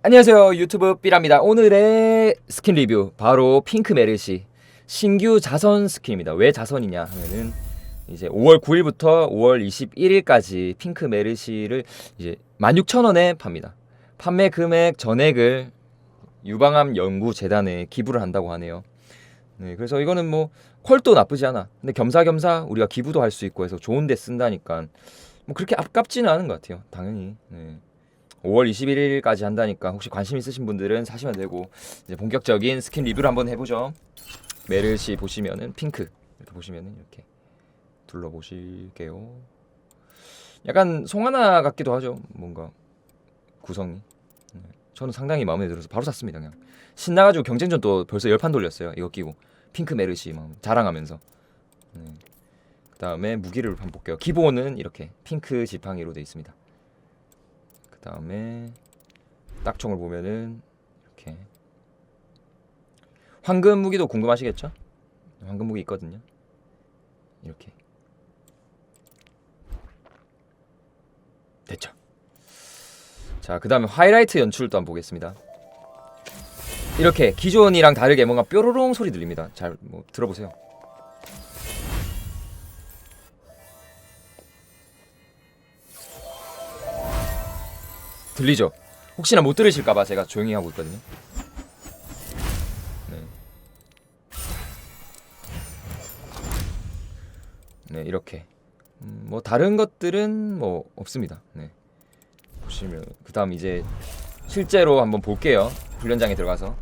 안녕하세요. 유튜브 삐랍니다. 오늘의 스킨 리뷰 바로 핑크 메르시 신규 자선 스킨입니다. 왜 자선이냐 하면은 이제 5월 9일부터 5월 21일까지 핑크 메르시를 이제 16,000원에 팝니다. 판매 금액 전액을 유방암 연구 재단에 기부를 한다고 하네요. 네 그래서 이거는 뭐 퀄도 나쁘지 않아. 근데 겸사겸사 우리가 기부도 할 수 있고 해서 좋은 데 쓴다니까 뭐 그렇게 아깝지는 않은 것 같아요. 당연히. 네. 5월 21일까지 한다니까 혹시 관심 있으신 분들은 사시면 되고 이제 본격적인 스킨 리뷰를 한번 해보죠. 메르시 보시면은 핑크 이렇게 보시면은 이렇게 둘러 보실게요. 약간 송하나 같기도 하죠. 뭔가 구성이. 네. 저는 상당히 마음에 들어서 바로 샀습니다. 그냥 신나가지고 경쟁전 또 벌써 열판 돌렸어요. 이거 끼고 핑크 메르시 막 자랑하면서. 네. 그다음에 무기를 한번 볼게요. 기본은 이렇게 핑크 지팡이로 되어 있습니다. 그 다음에 딱총을 보면은 이렇게 황금 무기도 궁금하시겠죠? 황금 무기 있거든요. 이렇게 됐죠. 자, 그 다음에 하이라이트 연출도 한번 보겠습니다. 이렇게 기존이랑 다르게 뭔가 뾰로롱 소리 들립니다. 잘 뭐 들어보세요. 들리죠? 혹시나 못 들으실까봐 제가 조용히 하고 있거든요. 네. 네 이렇게 음, 뭐 다른 것들은 뭐 없습니다. 네. 보시면 그다음 이제 실제로 한번 볼게요. 훈련장에 들어가서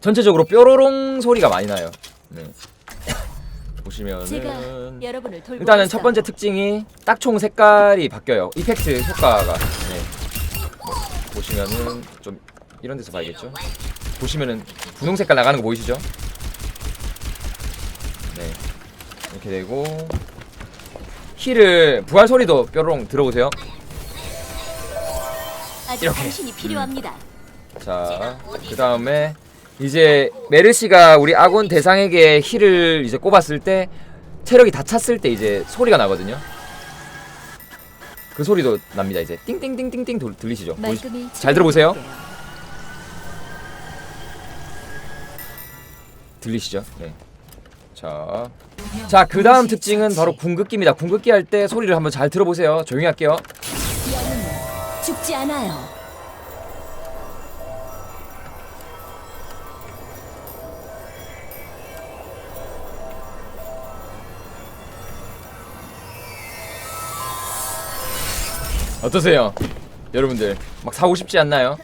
전체적으로 뾰로롱 소리가 많이 나요. 네. 보시면은 일단은 첫 번째 특징이 딱총 색깔이 바뀌어요. 이펙트 효과가 보시면은 좀 이런 데서 봐야겠죠. 보시면은 분홍 색깔 나가는 거 보이시죠? 네 이렇게 되고 힐을 부활 소리도 뾰로롱 들어보세요. 아직 이렇게. 당신이 필요합니다. 자, 그 다음에 이제 메르시가 우리 아군 대상에게 힐을 이제 꼽았을 때 체력이 다 찼을 때 이제 소리가 나거든요. 그 소리도 납니다. 이제 띵띵띵띵띵 돌- 들리시죠? 보이- 말끔히 잘 들어보세요. 들리시죠? 네. 자, 자, 그 다음 특징은 바로 궁극기입니다. 궁극기 할 때 소리를 한번 잘 들어보세요. 조용히 할게요. 죽지 않아요. 어떠세요? 여러분들 막 사고 싶지 않나요?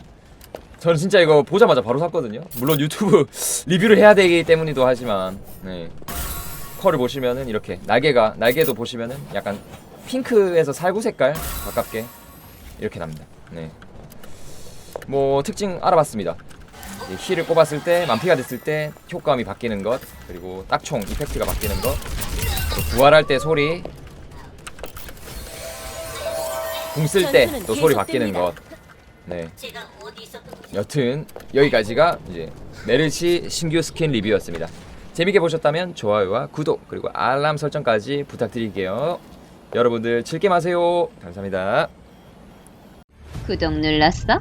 저는 진짜 이거 보자마자 바로 샀거든요. 물론 유튜브 리뷰를 해야 되기 때문이기도 하지만 네. 컬을 보시면은 이렇게 날개가 날개도 보시면은 약간 핑크에서 살구 색깔 가깝게 이렇게 납니다. 네. 뭐 특징 알아봤습니다. 힐을 꼽았을 때 만피가 됐을 때 효과음이 바뀌는 것 그리고 딱총 이펙트가 바뀌는 것 부활할 때 소리 궁 쓸 때 또 소리 바뀌는. 것. 네. 여튼 여기까지가 이제 메르시 신규 스킨 리뷰였습니다. 재밌게 보셨다면 좋아요와 구독 그리고 알람 설정까지 부탁드릴게요. 여러분들 즐게 마세요. 감사합니다. 구독 눌렀어?